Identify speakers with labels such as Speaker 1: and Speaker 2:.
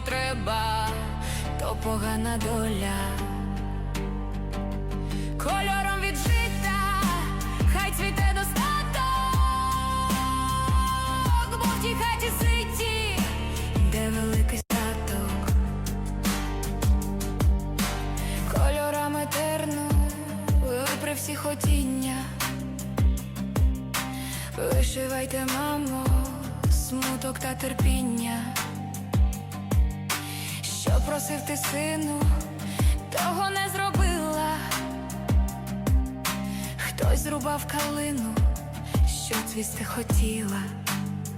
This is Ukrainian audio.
Speaker 1: В то погана доля. Кольором від жита, хай цвіте достаток, бо в тій хаті ситі, де великий статок. Кольорами терну випри всі хотіння. Вишивайте, мамо, смуток та терпіння. Просив ти сину, того не зробила. Хтось зрубав калину, що твісти хотіла.